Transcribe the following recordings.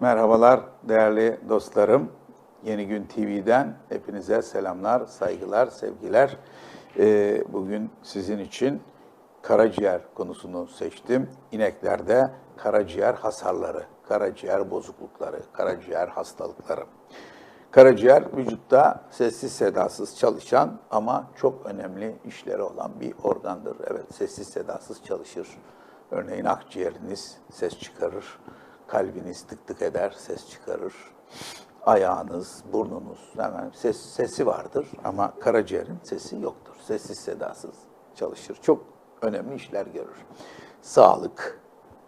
Merhabalar değerli dostlarım. Yeni Gün TV'den hepinize selamlar, saygılar, sevgiler. Ee, bugün sizin için karaciğer konusunu seçtim. İneklerde karaciğer hasarları, karaciğer bozuklukları, karaciğer hastalıkları. Karaciğer vücutta sessiz sedasız çalışan ama çok önemli işleri olan bir organdır. Evet sessiz sedasız çalışır. Örneğin akciğeriniz ses çıkarır. Kalbiniz tık tık eder, ses çıkarır. Ayağınız, burnunuz hemen ses, sesi vardır ama karaciğerin sesi yoktur. Sessiz sedasız çalışır. Çok önemli işler görür. Sağlık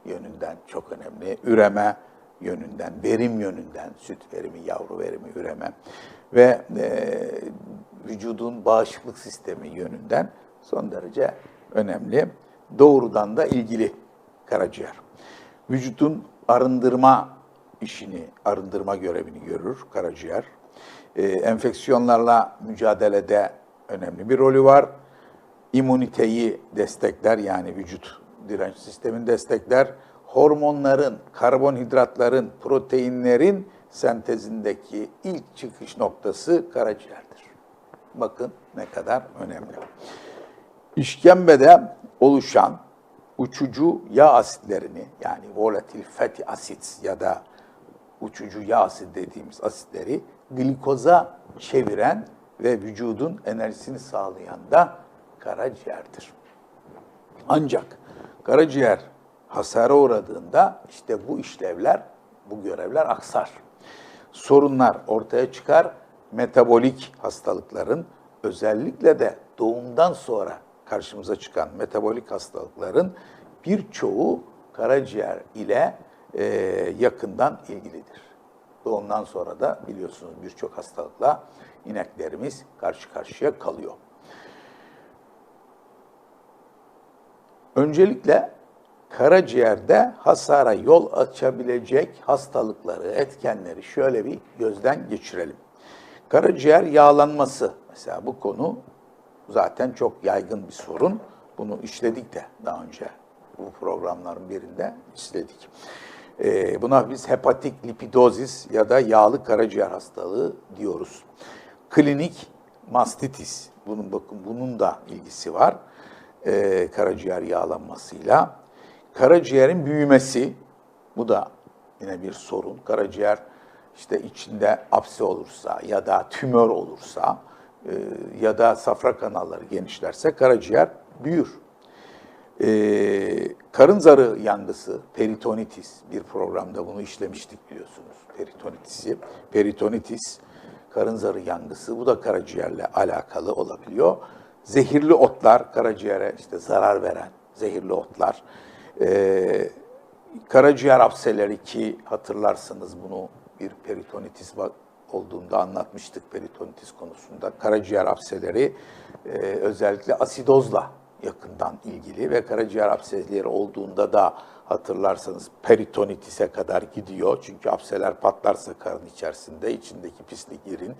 yönünden çok önemli. Üreme yönünden, verim yönünden, süt verimi, yavru verimi, üreme ve e, vücudun bağışıklık sistemi yönünden son derece önemli. Doğrudan da ilgili karaciğer. Vücudun arındırma işini, arındırma görevini görür karaciğer. Ee, enfeksiyonlarla mücadelede önemli bir rolü var. İmmüniteyi destekler yani vücut direnç sistemini destekler. Hormonların, karbonhidratların, proteinlerin sentezindeki ilk çıkış noktası karaciğerdir. Bakın ne kadar önemli. İşkembede oluşan uçucu yağ asitlerini yani volatil fatty acids ya da uçucu yağ asit dediğimiz asitleri glikoza çeviren ve vücudun enerjisini sağlayan da karaciğerdir. Ancak karaciğer hasara uğradığında işte bu işlevler, bu görevler aksar. Sorunlar ortaya çıkar. Metabolik hastalıkların özellikle de doğumdan sonra karşımıza çıkan metabolik hastalıkların birçoğu karaciğer ile e, yakından ilgilidir. Doğumdan sonra da biliyorsunuz birçok hastalıkla ineklerimiz karşı karşıya kalıyor. Öncelikle karaciğerde hasara yol açabilecek hastalıkları, etkenleri şöyle bir gözden geçirelim. Karaciğer yağlanması mesela bu konu zaten çok yaygın bir sorun. Bunu işledik de daha önce bu programların birinde işledik. Ee, buna biz hepatik lipidozis ya da yağlı karaciğer hastalığı diyoruz. Klinik mastitis, bunun bakın bunun da ilgisi var ee, karaciğer yağlanmasıyla. Karaciğerin büyümesi, bu da yine bir sorun. Karaciğer işte içinde apse olursa ya da tümör olursa e, ya da safra kanalları genişlerse karaciğer büyür. E, karın zarı yangısı, peritonitis, bir programda bunu işlemiştik biliyorsunuz. Peritonitisi, peritonitis, karın zarı yangısı, bu da karaciğerle alakalı olabiliyor. Zehirli otlar, karaciğere işte zarar veren zehirli otlar. E, karaciğer apseleri ki hatırlarsınız bunu bir peritonitis olduğunda anlatmıştık peritonitis konusunda. Karaciğer apseleri e, özellikle asidozla yakından ilgili ve karaciğer apseleri olduğunda da hatırlarsanız peritonitise kadar gidiyor. Çünkü apseler patlarsa karın içerisinde içindeki pislik irin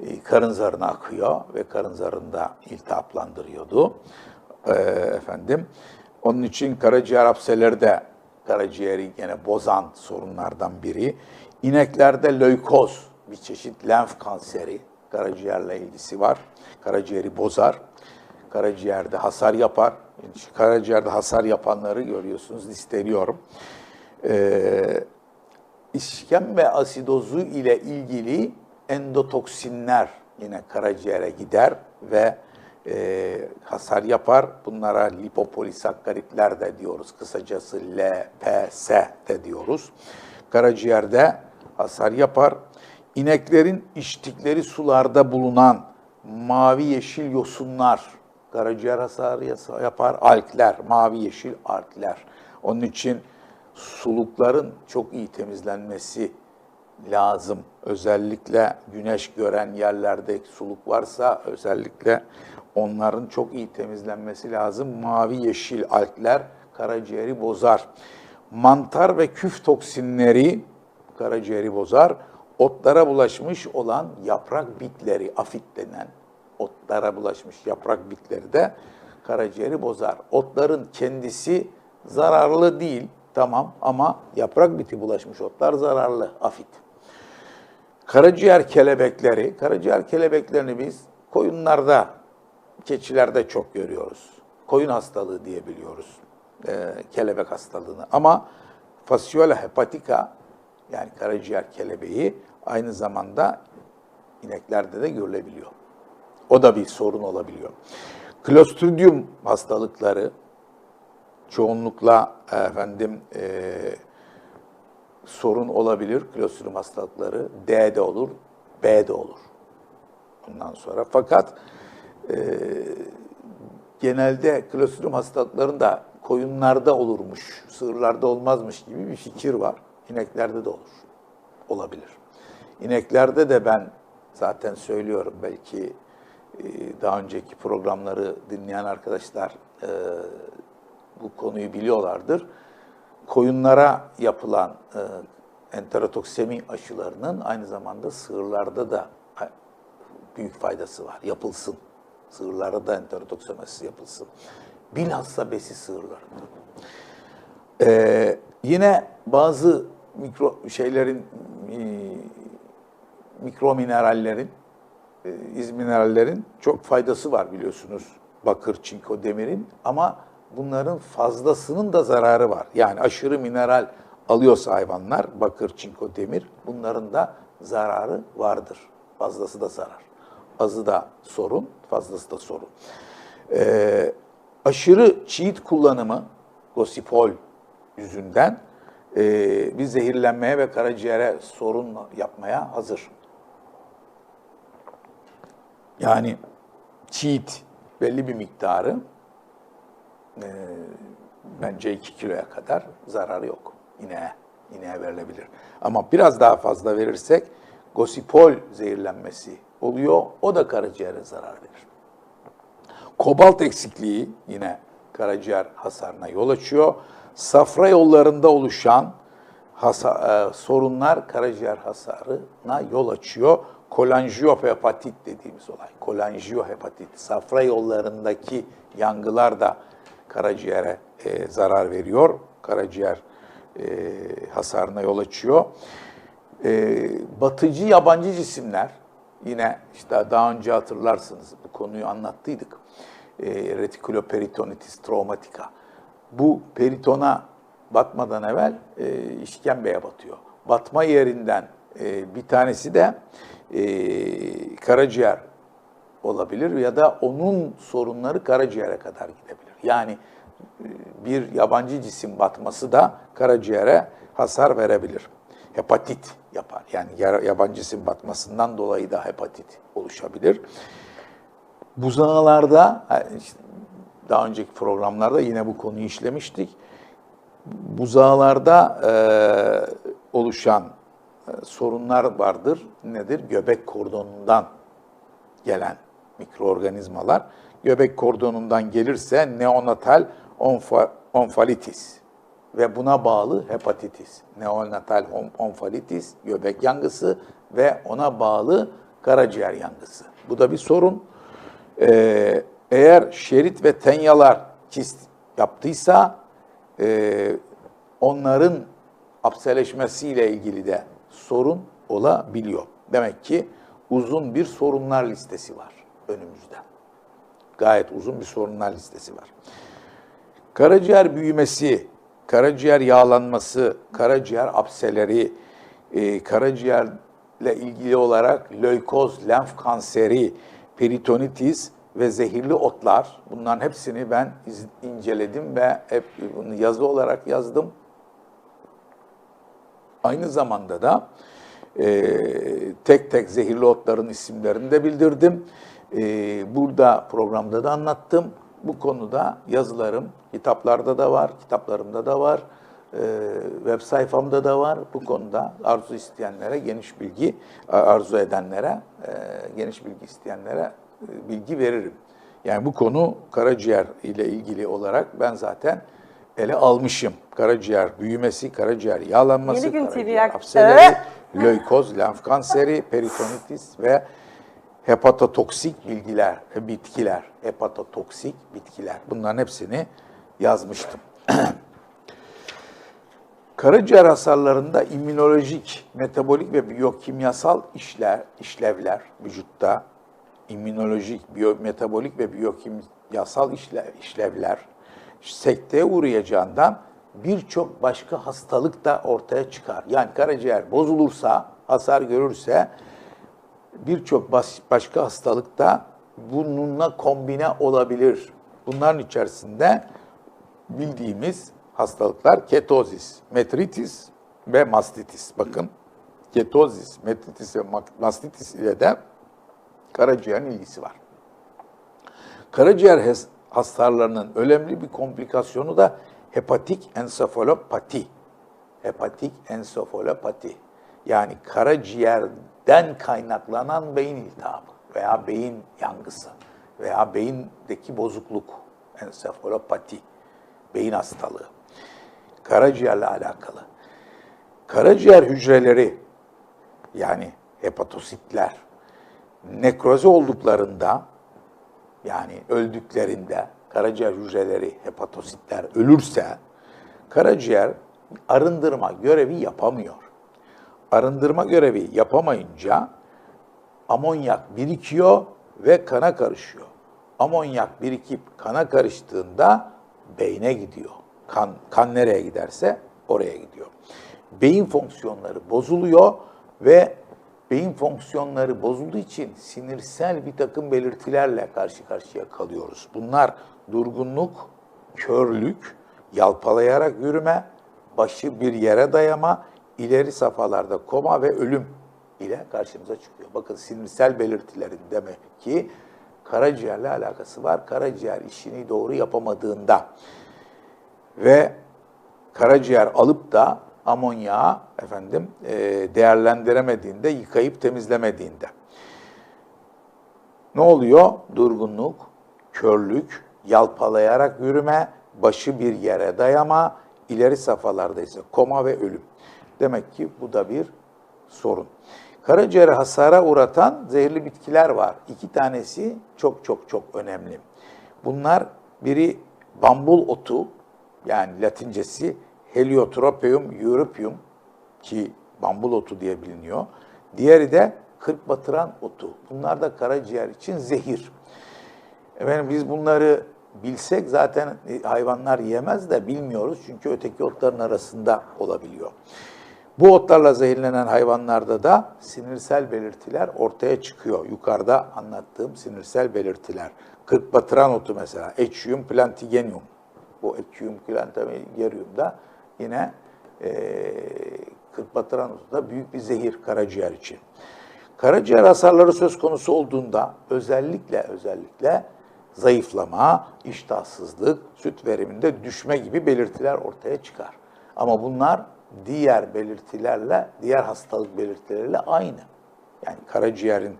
e, karın zarına akıyor ve karın zarında iltihaplandırıyordu. E, efendim. Onun için karaciğer apseleri de karaciğeri yine bozan sorunlardan biri. İneklerde löykoz bir çeşit lenf kanseri karaciğerle ilgisi var. Karaciğeri bozar. Karaciğerde hasar yapar. Yani karaciğerde hasar yapanları görüyorsunuz, listeliyorum. Ee, işkembe asidozu ile ilgili endotoksinler yine karaciğere gider ve e, hasar yapar. Bunlara lipopolisakkaritler de diyoruz. Kısacası LPS de diyoruz. Karaciğerde hasar yapar. İneklerin içtikleri sularda bulunan mavi yeşil yosunlar karaciğer hasarı yapar. Alkler, mavi yeşil alkler. Onun için sulukların çok iyi temizlenmesi lazım. Özellikle güneş gören yerlerde suluk varsa özellikle onların çok iyi temizlenmesi lazım. Mavi yeşil algler karaciğeri bozar. Mantar ve küf toksinleri karaciğeri bozar. Otlara bulaşmış olan yaprak bitleri, afit denen otlara bulaşmış yaprak bitleri de karaciğeri bozar. Otların kendisi zararlı değil, tamam ama yaprak biti bulaşmış otlar zararlı, afit. Karaciğer kelebekleri, karaciğer kelebeklerini biz koyunlarda, keçilerde çok görüyoruz. Koyun hastalığı diyebiliyoruz, e, kelebek hastalığını. Ama fasciole hepatica, yani karaciğer kelebeği aynı zamanda ineklerde de görülebiliyor. O da bir sorun olabiliyor. Clostridium hastalıkları çoğunlukla efendim e, sorun olabilir. Clostridium hastalıkları D'de olur, B'de olur. Ondan sonra fakat e, genelde Clostridium hastalıklarında koyunlarda olurmuş, sığırlarda olmazmış gibi bir fikir var. İneklerde de olur. Olabilir. İneklerde de ben zaten söylüyorum belki e, daha önceki programları dinleyen arkadaşlar e, bu konuyu biliyorlardır. Koyunlara yapılan e, enterotoksemi aşılarının aynı zamanda sığırlarda da büyük faydası var. Yapılsın. Sığırlarda da enterotoksemi aşısı yapılsın. Bilhassa besi sığırlarında. Ee, yine bazı mikro şeylerin e, mikro minerallerin e, izminerallerin çok faydası var biliyorsunuz. Bakır, çinko, demirin ama bunların fazlasının da zararı var. Yani aşırı mineral alıyorsa hayvanlar, bakır, çinko, demir, bunların da zararı vardır. Fazlası da zarar. Azı da sorun, fazlası da sorun. Ee, aşırı çiğit kullanımı, gosipol yüzünden e, bir zehirlenmeye ve karaciğere sorun yapmaya hazır. Yani cheat belli bir miktarı e, bence 2 kiloya kadar zararı yok. İneğe, ineğe verilebilir. Ama biraz daha fazla verirsek gosipol zehirlenmesi oluyor. O da karaciğere zarar verir. Kobalt eksikliği yine karaciğer hasarına yol açıyor. Safra yollarında oluşan hasa, e, sorunlar karaciğer hasarına yol açıyor kolanjiyohepatit dediğimiz olay. Kolanjiyohepatit, safra yollarındaki yangılar da karaciğere e, zarar veriyor. Karaciğer e, hasarına yol açıyor. E, batıcı yabancı cisimler, yine işte daha önce hatırlarsınız bu konuyu anlattıydık. E, retikuloperitonitis traumatica. Bu peritona batmadan evvel e, işkembeye batıyor. Batma yerinden e, bir tanesi de e, karaciğer olabilir ya da onun sorunları karaciğere kadar gidebilir. Yani e, bir yabancı cisim batması da karaciğere hasar verebilir. Hepatit yapar. Yani yabancı cisim batmasından dolayı da hepatit oluşabilir. Buzağlarda, daha önceki programlarda yine bu konuyu işlemiştik. Buzağlarda e, oluşan sorunlar vardır. Nedir? Göbek kordonundan gelen mikroorganizmalar. Göbek kordonundan gelirse neonatal onfalitis ve buna bağlı hepatitis. Neonatal onfalitis, göbek yangısı ve ona bağlı karaciğer yangısı. Bu da bir sorun. Ee, eğer şerit ve tenyalar kist yaptıysa e, onların apseleşmesiyle ilgili de sorun olabiliyor. Demek ki uzun bir sorunlar listesi var önümüzde. Gayet uzun bir sorunlar listesi var. Karaciğer büyümesi, karaciğer yağlanması, karaciğer apseleri, e, karaciğerle ilgili olarak lökoz, lenf kanseri, peritonitis ve zehirli otlar bunların hepsini ben inceledim ve hep bunu yazı olarak yazdım. Aynı zamanda da e, tek tek zehirli otların isimlerini de bildirdim. E, burada programda da anlattım. Bu konuda yazılarım kitaplarda da var, kitaplarımda da var. e, web sayfamda da var bu konuda. Arzu isteyenlere, geniş bilgi arzu edenlere, e, geniş bilgi isteyenlere e, bilgi veririm. Yani bu konu karaciğer ile ilgili olarak ben zaten ele almışım. Karaciğer büyümesi, karaciğer yağlanması, Yeni Gün karaciğer yak- hapseleri, Evet. lökoz, lenf kanseri, peritonitis ve hepatotoksik bilgiler, e, bitkiler, hepatotoksik bitkiler. Bunların hepsini yazmıştım. Karaciğer hasarlarında immünolojik, metabolik ve biyokimyasal işler, işlevler vücutta, immünolojik, biyometabolik ve biyokimyasal işle, işlevler sekteye uğrayacağından birçok başka hastalık da ortaya çıkar. Yani karaciğer bozulursa, hasar görürse birçok başka hastalık da bununla kombine olabilir. Bunların içerisinde bildiğimiz hastalıklar ketozis, metritis ve mastitis. Bakın ketozis, metritis ve mastitis ile de karaciğerin ilgisi var. Karaciğer hasarlarının önemli bir komplikasyonu da hepatik ensefalopati. Hepatik ensefalopati. Yani karaciğerden kaynaklanan beyin iltihabı veya beyin yangısı veya beyindeki bozukluk ensefalopati, beyin hastalığı. Karaciğerle alakalı. Karaciğer hücreleri yani hepatositler nekroze olduklarında yani öldüklerinde karaciğer hücreleri, hepatositler ölürse karaciğer arındırma görevi yapamıyor. Arındırma görevi yapamayınca amonyak birikiyor ve kana karışıyor. Amonyak birikip kana karıştığında beyne gidiyor. Kan, kan nereye giderse oraya gidiyor. Beyin fonksiyonları bozuluyor ve beyin fonksiyonları bozulduğu için sinirsel bir takım belirtilerle karşı karşıya kalıyoruz. Bunlar durgunluk, körlük, yalpalayarak yürüme, başı bir yere dayama, ileri safhalarda koma ve ölüm ile karşımıza çıkıyor. Bakın sinirsel belirtilerin demek ki karaciğerle alakası var. Karaciğer işini doğru yapamadığında ve karaciğer alıp da amonyağı efendim e, değerlendiremediğinde, yıkayıp temizlemediğinde. Ne oluyor? Durgunluk, körlük, yalpalayarak yürüme, başı bir yere dayama, ileri safhalarda ise koma ve ölüm. Demek ki bu da bir sorun. Karaciğeri hasara uğratan zehirli bitkiler var. İki tanesi çok çok çok önemli. Bunlar biri bambul otu, yani latincesi Heliotropium europium ki bambul otu diye biliniyor. Diğeri de kırk batıran otu. Bunlar da karaciğer için zehir. Efendim biz bunları bilsek zaten hayvanlar yemez de bilmiyoruz çünkü öteki otların arasında olabiliyor. Bu otlarla zehirlenen hayvanlarda da sinirsel belirtiler ortaya çıkıyor. Yukarıda anlattığım sinirsel belirtiler. Kırk batıran otu mesela, Echium plantigenium. Bu Echium plantigenium da yine e, kırk batıran otu da büyük bir zehir karaciğer için. Karaciğer hasarları söz konusu olduğunda özellikle özellikle zayıflama, iştahsızlık, süt veriminde düşme gibi belirtiler ortaya çıkar. Ama bunlar diğer belirtilerle, diğer hastalık belirtileriyle aynı. Yani karaciğerin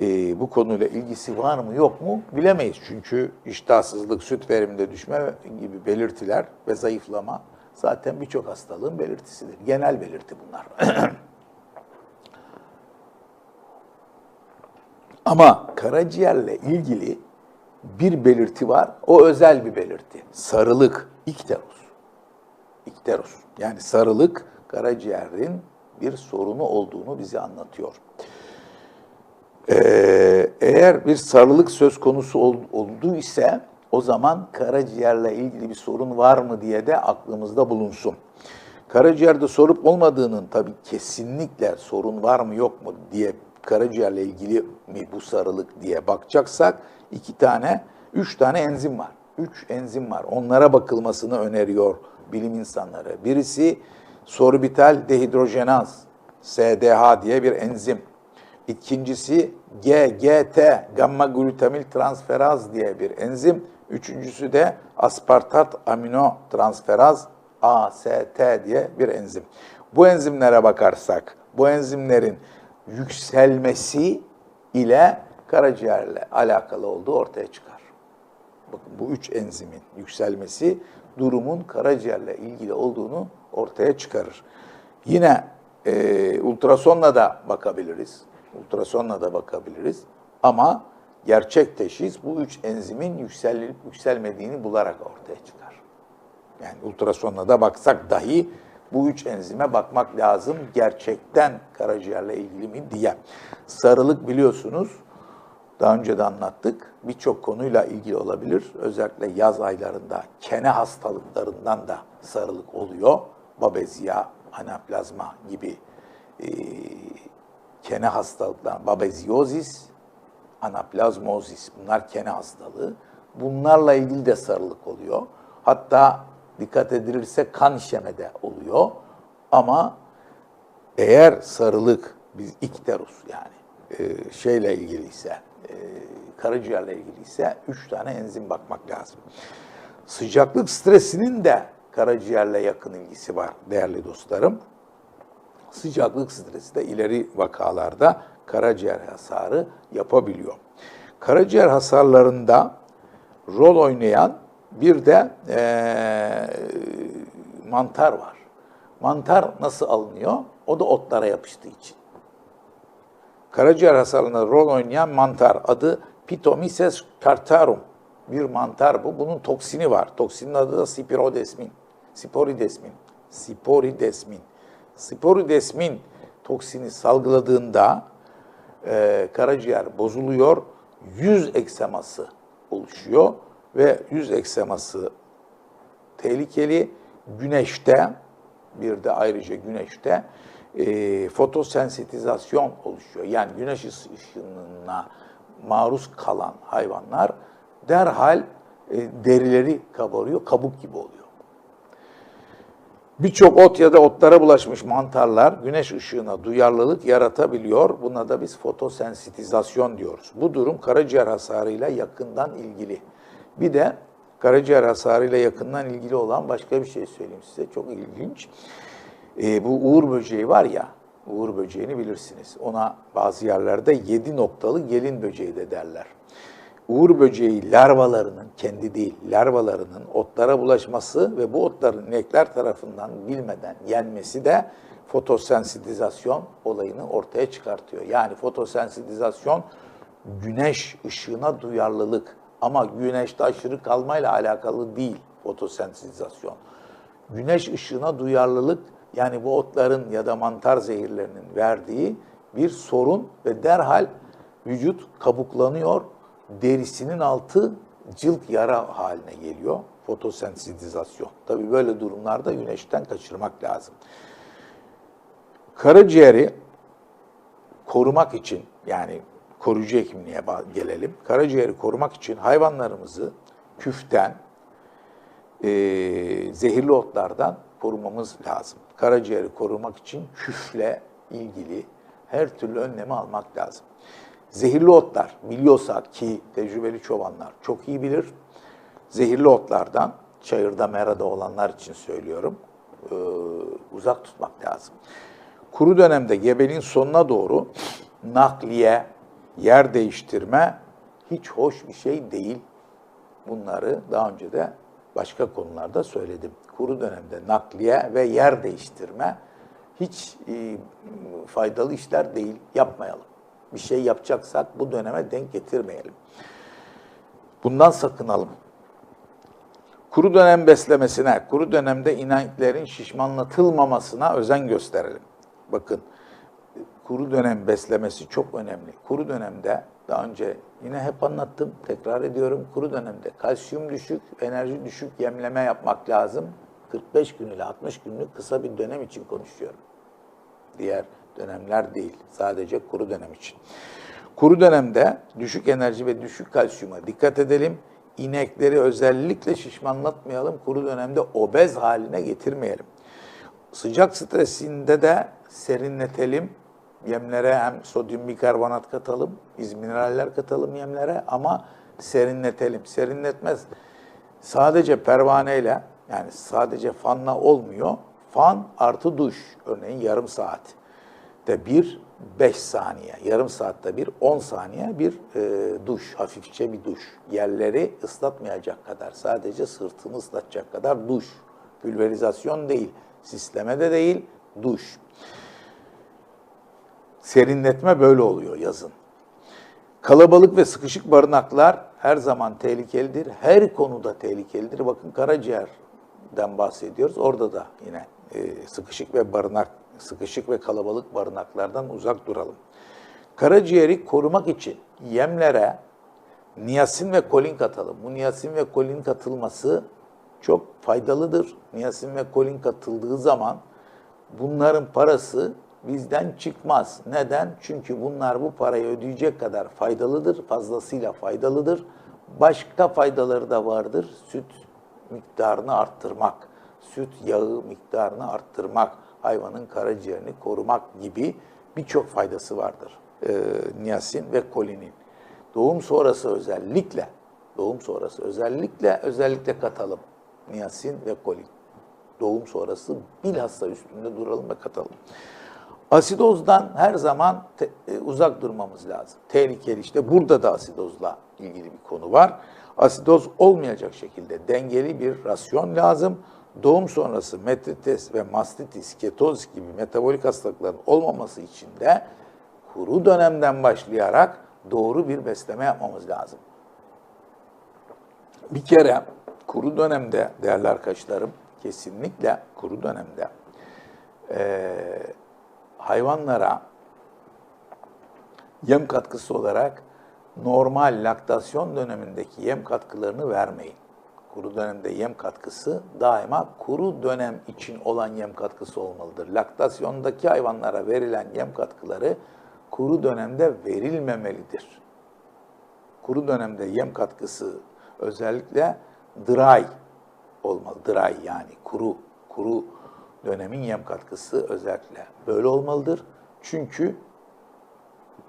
e, bu konuyla ilgisi var mı yok mu bilemeyiz. Çünkü iştahsızlık, süt veriminde düşme gibi belirtiler ve zayıflama zaten birçok hastalığın belirtisidir. Genel belirti bunlar. Ama karaciğerle ilgili bir belirti var. O özel bir belirti. Sarılık, ikteros. İkteros. Yani sarılık karaciğerin bir sorunu olduğunu bize anlatıyor. Ee, eğer bir sarılık söz konusu ol, olduğu ise o zaman karaciğerle ilgili bir sorun var mı diye de aklımızda bulunsun. Karaciğerde sorup olmadığının tabii kesinlikle sorun var mı yok mu diye karaciğerle ilgili mi bu sarılık diye bakacaksak iki tane, üç tane enzim var. Üç enzim var. Onlara bakılmasını öneriyor bilim insanları. Birisi sorbital dehidrojenaz, SDH diye bir enzim. İkincisi GGT, gamma glutamil transferaz diye bir enzim. Üçüncüsü de aspartat amino transferaz AST diye bir enzim. Bu enzimlere bakarsak, bu enzimlerin yükselmesi ile karaciğerle alakalı olduğu ortaya çıkar. Bakın bu üç enzimin yükselmesi durumun karaciğerle ilgili olduğunu ortaya çıkarır. Yine e, ultrasonla da bakabiliriz. Ultrasonla da bakabiliriz. Ama gerçek teşhis bu üç enzimin yükselip yükselmediğini bularak ortaya çıkar. Yani ultrasonla da baksak dahi bu üç enzime bakmak lazım gerçekten karaciğerle ilgili mi diye. Sarılık biliyorsunuz daha önce de anlattık. Birçok konuyla ilgili olabilir. Özellikle yaz aylarında kene hastalıklarından da sarılık oluyor. Babezya, anaplazma gibi e, kene hastalıkları, babeziozis, anaplazmozis bunlar kene hastalığı. Bunlarla ilgili de sarılık oluyor. Hatta dikkat edilirse kan işeme de oluyor. Ama eğer sarılık biz ikterus yani e, şeyle ilgiliyse, e, karaciğerle ilgiliyse üç tane enzim bakmak lazım. Sıcaklık stresinin de karaciğerle yakın ilgisi var değerli dostlarım. Sıcaklık stresi de ileri vakalarda karaciğer hasarı yapabiliyor. Karaciğer hasarlarında rol oynayan bir de e, mantar var. Mantar nasıl alınıyor? O da otlara yapıştığı için. Karaciğer hasarında rol oynayan mantar adı Pitomyces cartarum. Bir mantar bu. Bunun toksini var. Toksinin adı da spirodesmin. Sporidesmin. Sporidesmin. Sporidesmin toksini salgıladığında e, karaciğer bozuluyor. Yüz ekseması oluşuyor ve yüz ekseması tehlikeli. Güneşte bir de ayrıca güneşte e, fotosensitizasyon oluşuyor. Yani güneş ışığına maruz kalan hayvanlar derhal e, derileri kabarıyor, kabuk gibi oluyor. Birçok ot ya da otlara bulaşmış mantarlar güneş ışığına duyarlılık yaratabiliyor. Buna da biz fotosensitizasyon diyoruz. Bu durum karaciğer hasarıyla yakından ilgili. Bir de karaciğer hasarıyla yakından ilgili olan başka bir şey söyleyeyim size. Çok ilginç. Ee, bu uğur böceği var ya, uğur böceğini bilirsiniz. Ona bazı yerlerde yedi noktalı gelin böceği de derler. Uğur böceği larvalarının, kendi değil, larvalarının otlara bulaşması ve bu otların inekler tarafından bilmeden yenmesi de fotosensitizasyon olayını ortaya çıkartıyor. Yani fotosensitizasyon güneş ışığına duyarlılık ama güneşte aşırı kalmayla alakalı değil fotosensitizasyon. Güneş ışığına duyarlılık yani bu otların ya da mantar zehirlerinin verdiği bir sorun ve derhal vücut kabuklanıyor, derisinin altı cilt yara haline geliyor. Fotosensitizasyon. Tabii böyle durumlarda güneşten kaçırmak lazım. Karaciğeri korumak için yani koruyucu hekimliğe gelelim. Karaciğeri korumak için hayvanlarımızı küften, e, zehirli otlardan korumamız lazım. Karaciğeri korumak için küfle ilgili her türlü önlemi almak lazım. Zehirli otlar biliyorsak ki tecrübeli çobanlar çok iyi bilir. Zehirli otlardan çayırda merada olanlar için söylüyorum e, uzak tutmak lazım. Kuru dönemde gebeliğin sonuna doğru nakliye, yer değiştirme hiç hoş bir şey değil. Bunları daha önce de başka konularda söyledim. Kuru dönemde nakliye ve yer değiştirme hiç e, faydalı işler değil. Yapmayalım. Bir şey yapacaksak bu döneme denk getirmeyelim. Bundan sakınalım. Kuru dönem beslemesine, kuru dönemde ineklerin şişmanlatılmamasına özen gösterelim. Bakın, kuru dönem beslemesi çok önemli. Kuru dönemde daha önce yine hep anlattım, tekrar ediyorum. Kuru dönemde kalsiyum düşük, enerji düşük yemleme yapmak lazım. 45 gün ile 60 günlük kısa bir dönem için konuşuyorum. Diğer dönemler değil, sadece kuru dönem için. Kuru dönemde düşük enerji ve düşük kalsiyuma dikkat edelim. İnekleri özellikle şişmanlatmayalım, kuru dönemde obez haline getirmeyelim. Sıcak stresinde de serinletelim. Yemlere hem sodyum bikarbonat katalım, izmineraller katalım yemlere ama serinletelim. Serinletmez. Sadece pervaneyle Yani sadece fanla olmuyor. Fan artı duş. Örneğin yarım saat de bir 5 saniye, yarım saatte bir 10 saniye bir e, duş, hafifçe bir duş. Yerleri ıslatmayacak kadar, sadece sırtını ıslatacak kadar duş. Pülverizasyon değil, sisleme de değil, duş. Serinletme böyle oluyor yazın. Kalabalık ve sıkışık barınaklar her zaman tehlikelidir. Her konuda tehlikelidir. Bakın karaciğerden bahsediyoruz. Orada da yine e, sıkışık ve barınak, sıkışık ve kalabalık barınaklardan uzak duralım. Karaciğeri korumak için yemlere niyasin ve kolin katalım. Bu niyasin ve kolin katılması çok faydalıdır. Niyasin ve kolin katıldığı zaman bunların parası bizden çıkmaz. Neden? Çünkü bunlar bu parayı ödeyecek kadar faydalıdır, fazlasıyla faydalıdır. Başka faydaları da vardır. Süt miktarını arttırmak, süt yağı miktarını arttırmak, hayvanın karaciğerini korumak gibi birçok faydası vardır. Ee, niyasin ve kolinin. Doğum sonrası özellikle, doğum sonrası özellikle özellikle katalım. Niyasin ve kolin. Doğum sonrası bilhassa üstünde duralım ve katalım. Asidozdan her zaman te, e, uzak durmamız lazım. Tehlikeli işte burada da asidozla ilgili bir konu var. Asidoz olmayacak şekilde dengeli bir rasyon lazım. Doğum sonrası metritis ve mastitis, ketoz gibi metabolik hastalıkların olmaması için de kuru dönemden başlayarak doğru bir besleme yapmamız lazım. Bir kere kuru dönemde değerli arkadaşlarım kesinlikle kuru dönemde e, hayvanlara yem katkısı olarak normal laktasyon dönemindeki yem katkılarını vermeyin. Kuru dönemde yem katkısı daima kuru dönem için olan yem katkısı olmalıdır. Laktasyondaki hayvanlara verilen yem katkıları kuru dönemde verilmemelidir. Kuru dönemde yem katkısı özellikle dry olmalı. Dry yani kuru, kuru dönemin yem katkısı özellikle böyle olmalıdır. Çünkü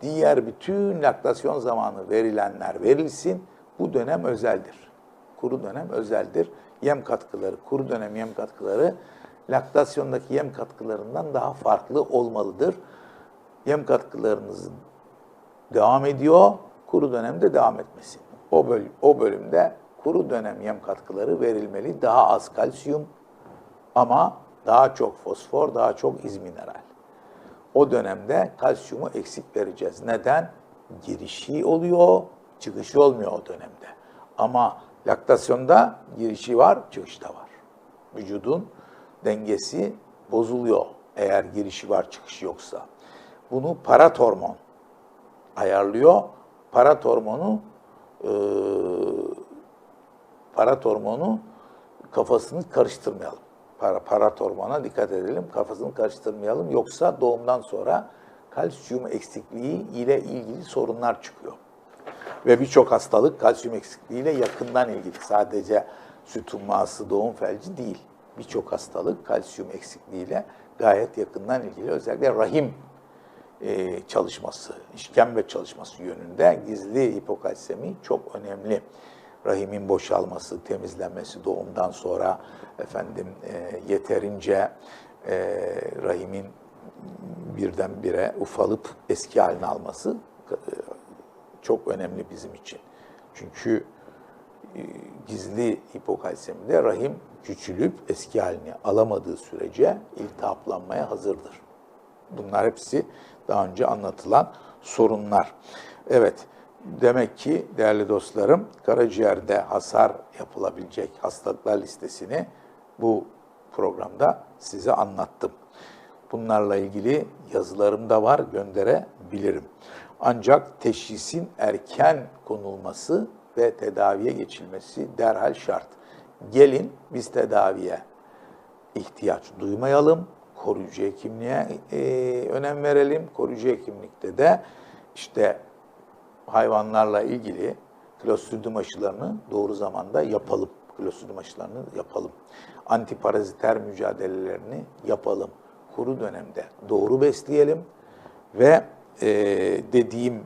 diğer bütün laktasyon zamanı verilenler verilsin. Bu dönem özeldir. Kuru dönem özeldir. Yem katkıları, kuru dönem yem katkıları laktasyondaki yem katkılarından daha farklı olmalıdır. Yem katkılarınız devam ediyor, kuru dönemde devam etmesin. O, böl o bölümde kuru dönem yem katkıları verilmeli. Daha az kalsiyum ama daha çok fosfor, daha çok izmineral. O dönemde kalsiyumu eksik vereceğiz. Neden? Girişi oluyor, çıkışı olmuyor o dönemde. Ama laktasyonda girişi var, çıkışı da var. Vücudun dengesi bozuluyor eğer girişi var, çıkışı yoksa. Bunu parat hormon ayarlıyor. Parat hormonu e, parat hormonu kafasını karıştırmayalım para, parat hormona dikkat edelim. Kafasını karıştırmayalım. Yoksa doğumdan sonra kalsiyum eksikliği ile ilgili sorunlar çıkıyor. Ve birçok hastalık kalsiyum eksikliği ile yakından ilgili. Sadece süt umması, doğum felci değil. Birçok hastalık kalsiyum eksikliği ile gayet yakından ilgili. Özellikle rahim e, çalışması, işkembe çalışması yönünde gizli hipokalsemi çok önemli rahimin boşalması, temizlenmesi doğumdan sonra efendim e, yeterince e, rahimin birdenbire ufalıp eski halini alması e, çok önemli bizim için. Çünkü e, gizli hipokalsemide rahim küçülüp eski halini alamadığı sürece iltihaplanmaya hazırdır. Bunlar hepsi daha önce anlatılan sorunlar. Evet, Demek ki değerli dostlarım karaciğerde hasar yapılabilecek hastalıklar listesini bu programda size anlattım. Bunlarla ilgili yazılarım da var gönderebilirim. Ancak teşhisin erken konulması ve tedaviye geçilmesi derhal şart. Gelin biz tedaviye ihtiyaç duymayalım, koruyucu hekimliğe e, önem verelim. Koruyucu hekimlikte de işte hayvanlarla ilgili klostridium aşılarını doğru zamanda yapalım. Klostridium aşılarını yapalım. Antiparaziter mücadelelerini yapalım. Kuru dönemde doğru besleyelim ve e, dediğim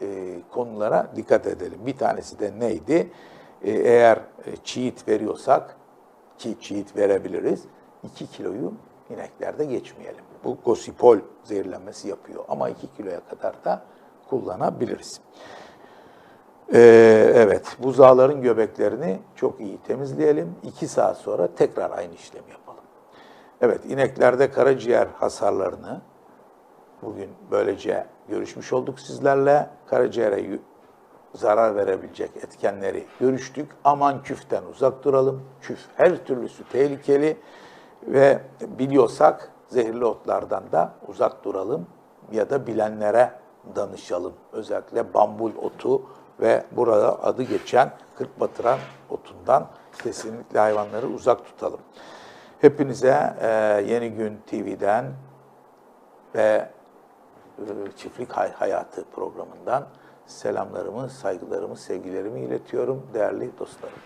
e, konulara dikkat edelim. Bir tanesi de neydi? E, eğer e, çiğit veriyorsak 2 çiğit verebiliriz. 2 kiloyu ineklerde geçmeyelim. Bu gosipol zehirlenmesi yapıyor ama 2 kiloya kadar da kullanabiliriz. Ee, evet, buzağların göbeklerini çok iyi temizleyelim. 2 saat sonra tekrar aynı işlemi yapalım. Evet, ineklerde karaciğer hasarlarını bugün böylece görüşmüş olduk sizlerle. Karaciğere zarar verebilecek etkenleri görüştük. Aman küften uzak duralım. Küf her türlüsü tehlikeli ve biliyorsak zehirli otlardan da uzak duralım ya da bilenlere danışalım. Özellikle bambul otu ve burada adı geçen kırk batıran otundan kesinlikle hayvanları uzak tutalım. Hepinize e, Yeni Gün TV'den ve Çiftlik Hay- Hayatı programından selamlarımı, saygılarımı, sevgilerimi iletiyorum değerli dostlarım.